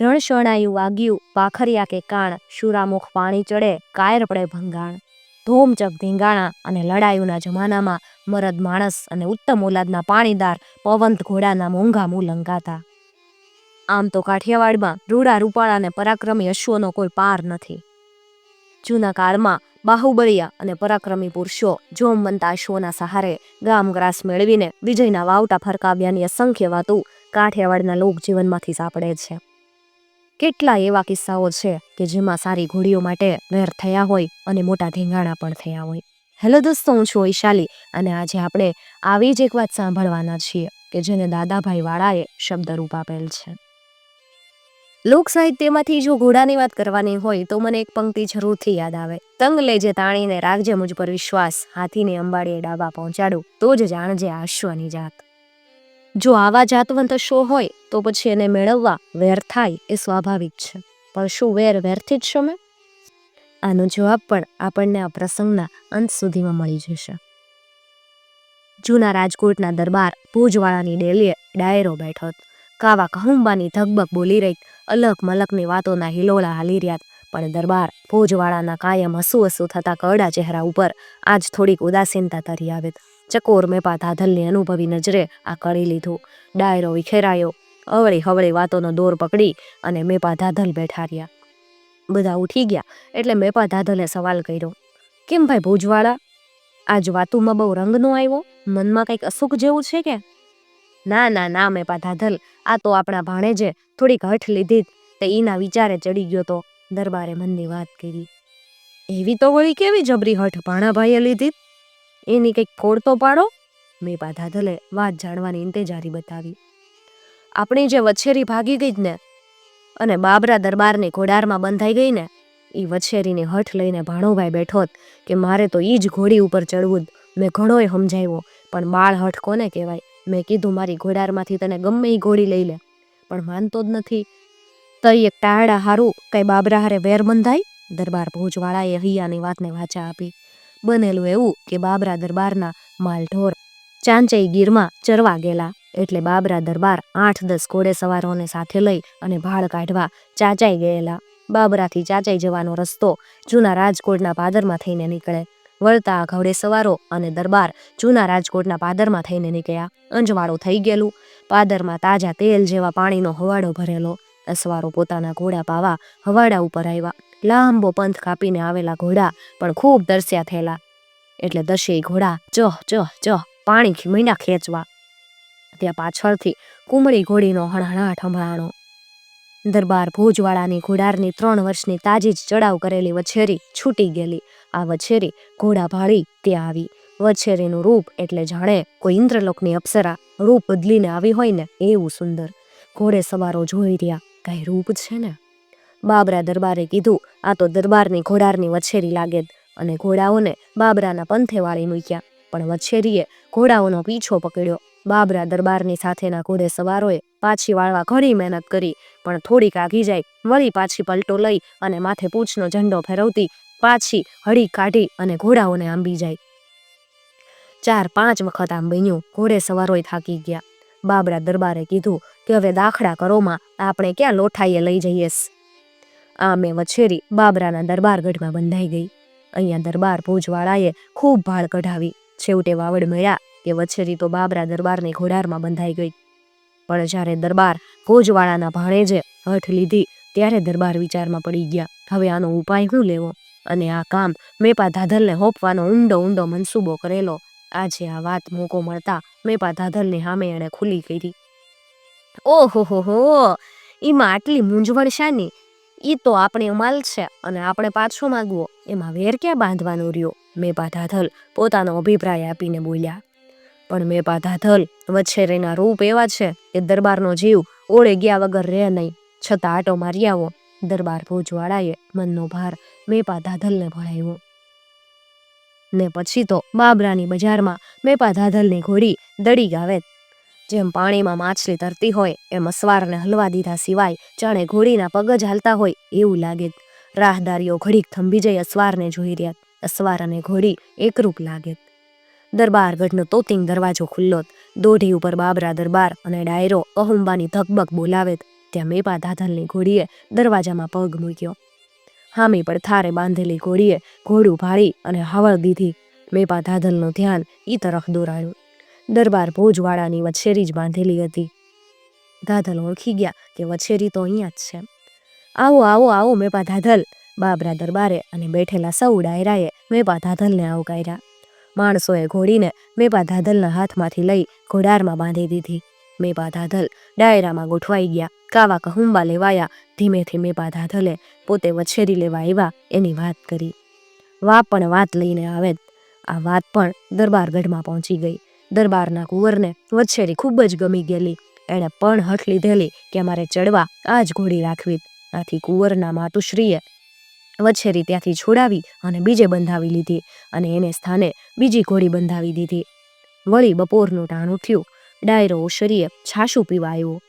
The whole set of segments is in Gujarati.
રણશણાયું વાગ્યું પાખરિયા કે કાણ, શુરામુખ પાણી ચડે, કાયર પડે ભંગાણ. ધોમચક ધીંગાણા અને લડાયુના જમાનામાં મરદ માણસ અને ઉત્તમ ઓલાદના પાણીદાર પવંત ઘોડાના મોંઘા મૂલ આમ તો કાઠિયાવાડમાં રૂડા રૂપાળા અને પરાક્રમી અશ્વનો કોઈ પાર નથી. જૂના કાળમાં બાહુબલિયા અને પરાક્રમી પુરુષો જોમવંતા અશ્વોના સહારે ગામ ગ્રાસ મેળવીને વિજયના વાવટા ફરકાવ્યાની અસંખ્ય વાતો કાઠિયાવાડના લોકજીવનમાંથી સાંપડે છે. કેટલા એવા કિસ્સાઓ છે કે જેમાં સારી ઘોડીઓ માટે વેર થયા હોય અને મોટા ધીંગાણા પણ થયા હોય? હેલો દોસ્તો, હું છું ઈશાલી અને આજે આપણે આવી જ એક વાત સાંભળવાના છીએ કે જેને દાદાભાઈ વાળાએ શબ્દરૂપ આપેલ છે. લોક સાહિત્યમાંથી જો ઘોડાની વાત કરવાની હોય તો મને એક પંક્તિ જરૂરથી યાદ આવે. તંગ લેજે તાણીને રાખજે મુજ પર વિશ્વાસ, હાથીને અંબાડીએ ડાબા પહોંચાડું, તો જ જાણજે આશ્વની જાત. જો આવા જાતવંત શો હોય, તો પછી એને મેળવવા વેર થાય એ સ્વાભાવિક છે. પણ શું વેર વેરથી જ શમે? આનો જવાબ પણ આપણને આ પ્રસંગના અંત સુધીમાં મળી જશે. જૂના રાજકોટના દરબાર ભુજવાળાની ડેલીએ ડાયરો બેઠો. કાવા કહુંબાની ધગબગ બોલી રહી, અલગ મલકની વાતોના હિલોળા હાલી રહ્યા પણ દરબાર ભોજવાળાના કાયમ હસુ હસુ થતા કરડા ચહેરા ઉપર આજ થોડીક ઉદાસીનતા તરી આવે ચકોર મેપા ધાધલની અનુભવી નજરે આ કરી લીધું. ડાયરો વિખેરાયો. અવળી હવળી વાતોનો દોર પકડી અને મેપા ધાધલ બેઠા રહ્યા. બધા ઉઠી ગયા એટલે મેપા ધાધલે સવાલ કર્યો. કેમ ભાઈ ભુજવાળા? આજ વાતુમાં બહુ રંગનો આવ્યો? મનમાં કંઈક અસુખ જેવું છે કે? ના ના ના, મેપા ધાધલ. આ તો આપણા ભાણેજે થોડીક હઠ લીધી તે ઈના વિચારે ચડી ગયો તો દરબારે મનની વાત કરી. એવી તો વળી કેવી જબરી હઠ ભાણાભાઈએ લીધી? એની કંઈક ફોડ તો પાડો? મેપા ધાધલે વાત જાણવાની ઇંતેજારી બતાવી. આપણી જે વછેરી ભાગી ગઈ જ ને, અને બાબરા દરબારની ઘોડારમાં બંધાઈ ગઈ ને એ વછેરીની હઠ લઈને ભાણોભાઈ બેઠો કે મારે તો એ જ ઘોડી ઉપર ચડવું જ. મેં ઘણોય સમજાવ્યો, પણ બાળ હઠ કોને કહેવાય? મેં કીધું મારી ઘોડારમાંથી તને ગમે એ ઘોડી લઈ લે, પણ માનતો જ નથી. તઈ એક ટાયડા હારું, કઈ બાબરા હારે વેર બંધાય? દરબાર ભોજવાળાએ હૈયાની વાતને વાચા આપી. બનેલું એવું કે બાબરા દરબારના માલઢોર ચાંચઈ ગીરમાં ચરવા ગયેલા. એટલે બાબરા દરબાર આઠ દસ ઘોડે સવારોને સાથે લઈ અને ભાળ કાઢવા ચાચાઈ ગયેલા. બાબરાથી ચાચાઈ જવાનો રસ્તો જૂના રાજકોટના પાદરમાં થઈને નીકળે. વળતા ઘવડે સવારો અને દરબાર જૂના રાજકોટના પાદરમાં થઈને નીકળ્યા. અંજવાળું થઈ ગયેલું. પાદરમાં તાજા તેલ જેવા પાણીનો હવાડો ભરેલો. અસવારો પોતાના ઘોડા પાવા હવાડા ઉપર આવ્યા. લાંબો પંથ કાપીને આવેલા ઘોડા પણ ખૂબ દર્શ્યા થયેલા. એટલે દશેય ઘોડા ચહ ચહ ચહ પાણી મીંડા ખેંચવા. ત્યાં પાછળથી કુમળી ઘોડીનો હણહણાટ હંભળાણો દરબાર ભુજવાળાની ઘોડારની ત્રણ વર્ષની તાજી જ ચડાવ કરેલી વછેરી છૂટી ગયેલી. આ વછેરી ઘોડા ભાળી ત્યાં આવી. વછેરીનું રૂપ એટલે જાણે કોઈ ઇન્દ્રલોકની અપ્સરા. રૂપ બદલીને આવી હોય ને એવું સુંદર. ઘોડે સવારો જોઈ રહ્યા, કઈ રૂપ છે ને? બાબરા દરબારે કીધું, આ તો દરબારની ઘોડારની વછેરી લાગે અને ઘોડાઓને બાબરાના પંથે વાળી મૂક્યા. પણ વછેરીએ ઘોડાઓનો પીછો પકડ્યો. બાબરા દરબારની સાથેના ઘોડે સવારોએ પાછી વાળવા ઘણી મહેનત કરી, પણ થોડીક આઘી જાય, વળી પાછી પલટો લઈ અને માથે પૂંછનો ઝંડો ફેરવતી પાછી હળી કાઢી અને ઘોડાઓને આંબી જાય. ચાર પાંચ વખત આમ બન્યું, ઘોડે સવારોય થાકી ગયા. બાબરા દરબારે કીધું કે, હવે દાખલા કરોમાં આપણે ક્યાં લોઠાઈએ લઈ જઈએસ આ મેં વછેરી બાબરાના દરબારગઢમાં બંધાઈ ગઈ. અહીંયા દરબાર ભુજવાળાએ ખૂબ ભાળ કઢાવી. છેવટે વાવડ મળ્યા કે વછેરી તો બાબરા દરબારની ઘોડારમાં બંધાઈ ગઈ. પણ જ્યારે દરબાર ભોજવાળાના ભાણેજે હઠ લીધી ત્યારે દરબાર વિચારમાં પડી ગયા. હવે આનો ઉપાય શું લેવો? અને આ કામ મેપા ધાધલને હોપવાનો ઊંડો ઊંડો મનસૂબો કરેલો. આજે આ વાત મોકો મળતા મેપા ધાધલની સામે એણે ખુલી કરી. ઓહો હો હો! એમાં આટલી મૂંઝવણ શાની? ઈ તો આપણે માલ છે અને આપણે પાછો માગવો. એમાં વેર ક્યાં બાંધવાનો રહ્યો? મેપા ધાધલ પોતાનો અભિપ્રાય આપીને બોલ્યા. પણ મેપા ધાધલ, વછેરેના રૂપ એવા છે કે દરબારનો જીવ ઓળે ગયા વગર રહે નહીં. છતાં આટો મારી આવો. દરબાર ભોજવાળાએ મનનો ભાર મેપા ધાધલને ભણાવ્યો ને પછી તો બાબરાની બજારમાં મેપા ધાધલની ઘોડી દડી ગાવે જેમ પાણીમાં માછલી તરતી હોય, એમ અસવારને હલવા દીધા સિવાય જાણે ઘોડીના પગ જ હાલતા હોય એવું લાગે. રાહદારીઓ ઘડીક થંભી જઈ અસવારને જોઈ રહ્યા. અસવાર અને ઘોડી એકરૂપ લાગે. દરબારગઢનો તોતિંગ દરવાજો ખુલ્લો દોઢી ઉપર બાબરા દરબાર અને ડાયરો અહુંબાની ધકબક બોલાવે ત્યાં મેપા ધાધલની ઘોડીએ દરવાજામાં પગ મૂક્યો. હામી પડથારે બાંધેલી ઘોડીએ ઘોડું ભાળી અને હાવળ દીધી. મેપા ધાધલનું ધ્યાન ઈ તરફ દોરાયું. દરબાર ભોજવાળાની વછેરી જ બાંધેલી હતી. ધાધલ ઓળખી ગયા કે વછેરી તો અહીંયા જ છે. આવો આવો આવો, મેપા ધાધલ! બાબરા દરબારે અને બેઠેલા સૌ ડાયરાએ મેપા ધાધલને આવકાર્યા. માણસોએ ઘોડીને મેપા ધાધલના હાથમાંથી લઈ ઘોડારમાં બાંધી દીધી. મેપા ધાધલ ડાયરામાં ગોઠવાઈ ગયા. કાવા કહુંબા લેવાયા. ધીમેથી મેપા ધાધલે પોતે વછેરી લેવા આવ્યા એની વાત કરી. વા પણ વાત લઈને આવે આ વાત પણ દરબારગઢમાં પહોંચી ગઈ. દરબારના કુંવરને વછેરી ખૂબ જ ગમી ગયેલી. એણે પણ હઠ લીધેલી કે મારે ચડવા આ જ ઘોડી રાખવી. આથી કુંવરના માતુશ્રીએ વછેરી ત્યાંથી છોડાવી અને બીજે બંધાવી લીધી અને એને સ્થાને બીજી ઘોડી બંધાવી દીધી. વળી બપોરનું ટાણું થયું ડાયરો ઓશરીએ છાશું પીવા આવ્યો.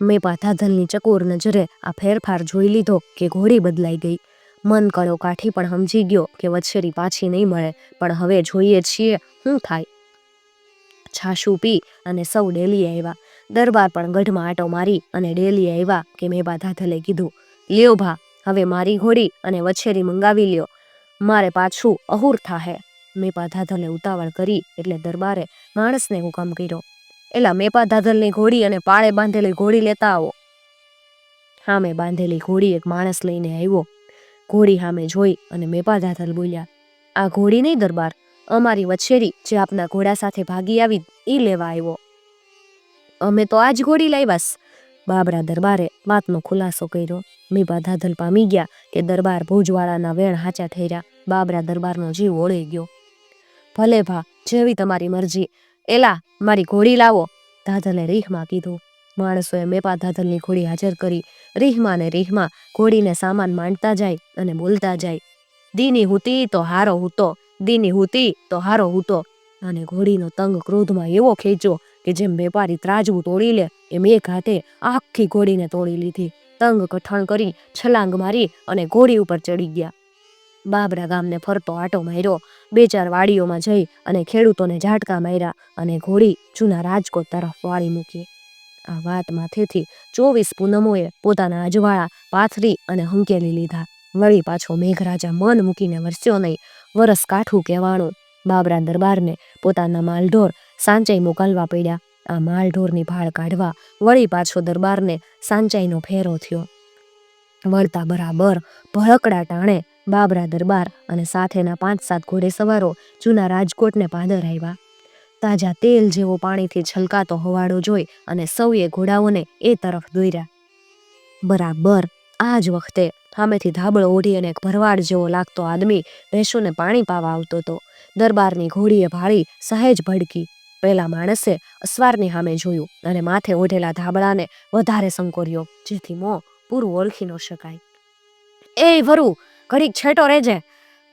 મેં પાથાધલની ચકોર નજરે આ ફેરફાર જોઈ લીધો કે ઘોડી બદલાઈ ગઈ. મન કળો કાઠી પણ સમજી ગયો કે વછેરી પાછી નહીં મળે. પણ હવે જોઈએ છીએ શું થાય. છાશું પી અને સૌ ડેલી આવ્યા. દરબાર પણ ગઢમાં આટો મારી અને ડેલી આવ્યા કે મેં બાધાધલે કીધું. લ્યો ભા, હવે મારી ઘોડી અને વછેરી મંગાવી લ્યો. મારે પાછું અહુર થાહે. મેપા ધાધલે ઉતાવળ કરી એટલે દરબારે માણસને હુકમ કર્યો. એલા મેપા ધાધલની ઘોડી અને પાળે બાંધેલી ઘોડી લેતા આવો. હામે બાંધેલી ઘોડી એક માણસ લઈને આવ્યો. ઘોડી સામે જોઈ અને મેપા ધાધલ બોલ્યા, આ ઘોડી નહીં દરબાર? અમારી વછેરી જે આપના ઘોડા સાથે ભાગી આવી એ લેવા આવ્યો. અમે તો આજ ઘોડી લાવ્યાસ. બાબરા દરબારે વાતનો ખુલાસો કર્યો. મીપા ધાધલ પામી ગયા કે દરબાર ભોજવાળાના વેણ હાચા ઠેર્યા. બાબરા દરબારનો જીવ ઓળી ગયો. ભલે ભા, જેવી તમારી મરજી. એલા, મારી ઘોડી લાવો. ધાધલે રીહમાં કીધું. માણસોએ મેપા ધાધલની ઘોડી હાજર કરી. રીહમાં ને રીહમાં ઘોડીને સામાન માંડતા જાય અને બોલતા જાય. દીની હુતી તો હારો હૂતો. દીની હુતી તો હારો હૂતો. અને ઘોડીનો તંગ ક્રોધમાં એવો ખેંચ્યો કે જેમ વેપારી ત્રાજવું તોડી લે, એમ એક હાથે આખી ઘોડીને તોડી લીધી. તંગ કઠણ કરી છલાંગ મારી અને ઘોડી ઉપર ચડી ગયા. બાબરા ગામને ફરતો આટો માર્યો. બે ચાર વાડીઓમાં જઈ અને ખેડૂતોને ઝાટકા માર્યા અને ઘોડી જૂના રાજકોટ તરફ વાળી મૂકી. આ વાત માથેથી ચોવીસ પૂનમોએ પોતાના અજવાળા, પાથરી અને હંકેલી લીધા. વળી પાછો મેઘરાજા મન મૂકીને વરસ્યો નહીં. વરસ કાઠું કહેવાણું બાબરા દરબારને પોતાના માલઢોર સાંચાઈ મોકલવા પડ્યા. આ માલઢોરની ભાળ કાઢવા વળી પાછો દરબારને સાંચાઈનો ફેરો થયો. વળતા બરાબર ભળકડા ટાણે બાબરા દરબાર અને સાથેના પાંચ સાત ઘોડેસવારો જૂના રાજકોટને પાદર આવ્યા. તાજા તેલ જેવો પાણીથી છલકાતો હવાડો જોઈ અને સૌએ ઘોડાઓને એ તરફ દોર્યા. બરાબર આ જ વખતે સામેથી ધાબળો ઓઢી અને ભરવાડ જેવો લાગતો આદમી ભેંસોને પાણી પાવા આવતો હતો. દરબારની ઘોડીએ ભાળી સહેજ ભડકી. પેલા માણસે અસવારની સામે જોયું અને માથે ઓઢેલા ધાબળાને વધારે સંકોર્યો, જેથી મોં પૂરું ઓળખી ન શકાય. એ વરુ, ઘડીક છેટો રહેજે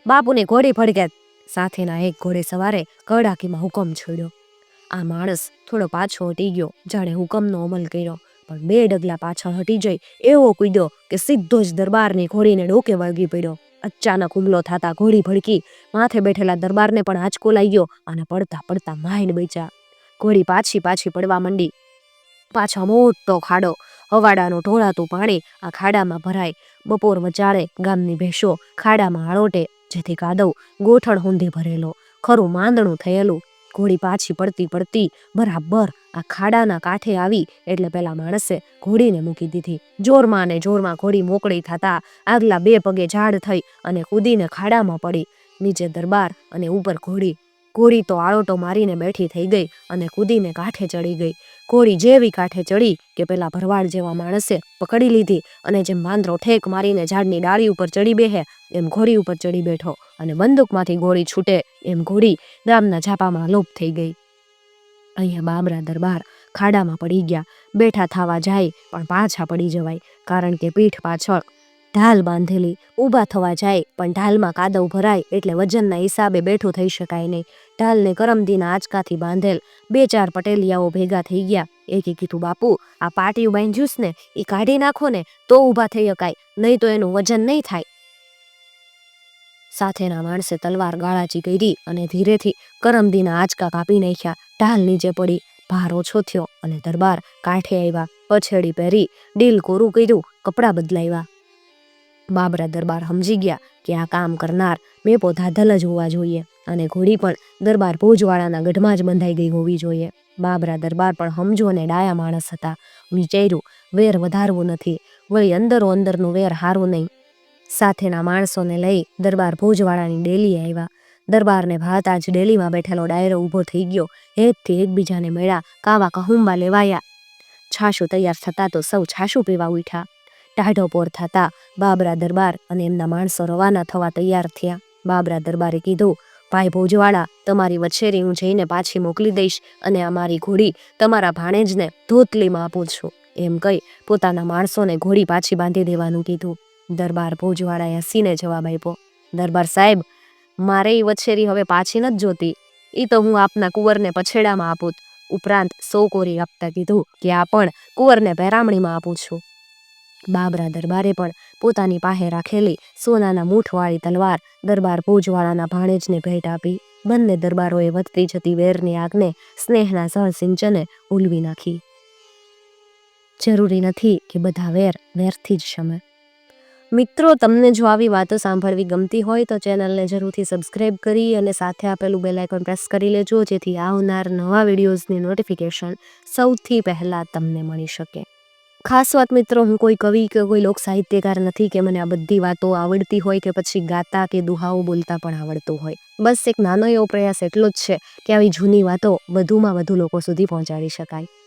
બાપુની ઘોડી ભડકે. સાથેના એક ઘોડે સવારે કડાકીમાં હુકમ છોડ્યો. આ માણસ થોડો પાછો હટી ગયો, જાણે હુકમનો અમલ કર્યો. પણ બે ડગલા પાછળ હટી જઈ એવો કૂદ્યો કે સીધો જ દરબારની ઘોડીને ડોકે વળગી પડ્યો. અચાનક હુમલો થતા ઘોડી ભડકી માથે બેઠેલા દરબારને પણ આંચકો લાગ્યો અને પડતા પડતા માઇન બચ્યા. ઘોડી પાછી પાછી પડવા માંડી. પાછા મોટો ખાડો, હવાડાનું ઢોળાતું પાણી આ ખાડામાં ભરાય. બપોર વચાળે ગામની ભેંસો ખાડામાં આળોટે, જેથી કાદવ ગોઠણ ઊંધી ભરેલો, ખરું માંદણું થયેલું. ઘોડી પાછી પડતી પડતી બરાબર આ ખાડાના કાંઠે આવી એટલે પેલા માણસે ઘોડીને મૂકી દીધી. જોરમાં ને જોરમાં ઘોડી મોકળી થતા આગલા બે પગે ઝાડ થઈ અને કૂદીને ખાડામાં પડી. નીચે દરબાર અને ઉપર ઘોડી ઘોડી તો આળોટો મારીને બેઠી થઈ ગઈ અને કૂદીને કાંઠે ચડી ગઈ. ઘોડી જેવી કાંઠે ચડી કે પેલા ભરવાડ જેવા માણસે પકડી લીધી અને જેમ વાંદરો ઠેક મારીને ઝાડની ડાળી ઉપર ચડી બેહે, એમ ઘોડી ઉપર ચડી બેઠો અને બંદૂકમાંથી ગોળી છૂટે એમ ઘોડી ગામના ઝાપામાં લોપ થઈ ગઈ. અહીંયા બાબરા દરબાર ખાડામાં પડી ગયા. બેઠા થવા જાય પણ પાછા પડી જવાય કારણ કે પીઠ પાછળ ઢાલ બાંધેલી ઊભા થવા જાય, પણ ઢાલમાં કાદવ ભરાય એટલે વજનના હિસાબે બેઠું થઈ શકાય નહીં. ઢાલને કરમદીના આંચકાથી બાંધેલ બે ચાર પટેલિયાઓ ભેગા થઈ ગયા. એકે કીધું, બાપુ, આ પાટિયું બાંધ્યુંસ ને એ કાઢી નાખો ને, તો ઊભા થઈ શકાય, નહીં તો એનું વજન નહીં થાય. સાથેના માણસે તલવાર ગાળાચી કરી અને ધીરેથી કરમદીના આંચકા કાપી નાખ્યા. ઢાલ નીચે પડી, ભાર ઓછો થયો અને દરબાર કાંઠે આવ્યા. પછેડી પહેરી ડીલ કોરું કર્યું, કપડાં બદલાવ્યા. બાબરા દરબાર સમજી ગયા કે આ કામ કરનાર મેપો ધાધલ જ હોવા જોઈએ અને ઘોડી પણ દરબાર ભોજવાળાના ગઢમાં જ બંધાઈ ગઈ હોવી જોઈએ. બાબરા દરબાર પણ સમજો અને ડાયા માણસ હતા. વિચાર્યું, વેર વધારવું નથી, વળી અંદરો અંદરનું વેર હારું નહીં. સાથેના માણસોને લઈ દરબાર ભોજવાળાની ડેલી આવ્યા. દરબારને ભાત આજ ડેલીમાં બેઠેલો ડાયરો ઊભો થઈ ગયો. હેતથી એકબીજાને મળ્યા, કાવા કહુંબા લેવાયા. છાશું તૈયાર થતાં તો સૌ છાશું પીવા ઉઠ્યા. ટાઢો પોર થતા બાબરા દરબાર અને એમના માણસો રવાના થવા તૈયાર થયા. બાબરા દરબારે કીધું, ભાઈ ભોજવાળા, તમારી વછેરી હું જઈને પાછી મોકલી દઈશ અને અમારી ઘોડી તમારા ભાણેજને ધોતલીમાં આપું છું. એમ કહી પોતાના માણસોને ઘોડી પાછી બાંધી દેવાનું કીધું. દરબાર ભોજવાળાએ હસીને જવાબ આપ્યો, દરબાર સાહેબ, મારે એ વછેરી હવે પાછી નથી જોતી. એ તો હું આપના કુંવરને પછેડામાં આપું ઉપરાંત સો કોરી આપતા કીધું કે, આ પણ કુંવરને પહેરામણીમાં આપું છું. બાબરા દરબારે પણ પોતાની પાસે રાખેલી સોનાના મૂઠવાળી તલવાર દરબાર ભોજવાળાના ભાણેજને ભેટ આપી. બંને દરબારોએ વધતી જતી વેરની આગને સ્નેહના સહ સિંચને ઉલવી નાખી. જરૂરી નથી કે બધા વેર વેરથી જ શમે. મિત્રો, તમને જો આવી વાતો સાંભળવી ગમતી હોય તો ચેનલને જરૂરથી સબસ્ક્રાઇબ કરી અને સાથે આપેલું બેલ આઇકોન પ્રેસ કરી લેજો, જેથી આવનાર નવા વિડીયોઝની નોટિફિકેશન સૌથી પહેલાં તમને મળી શકે. ખાસ વાત મિત્રો, હું કોઈ કવિ કે કોઈ લોક સાહિત્યકાર નથી કે મને આ બધી વાતો આવડતી હોય કે પછી ગાતા કે દુહાઓ બોલતા પણ આવડતું હોય. બસ એક નાનો એવો પ્રયાસ એટલો જ છે કે આવી જૂની વાતો વધુમાં વધુ લોકો સુધી પહોંચાડી શકાય.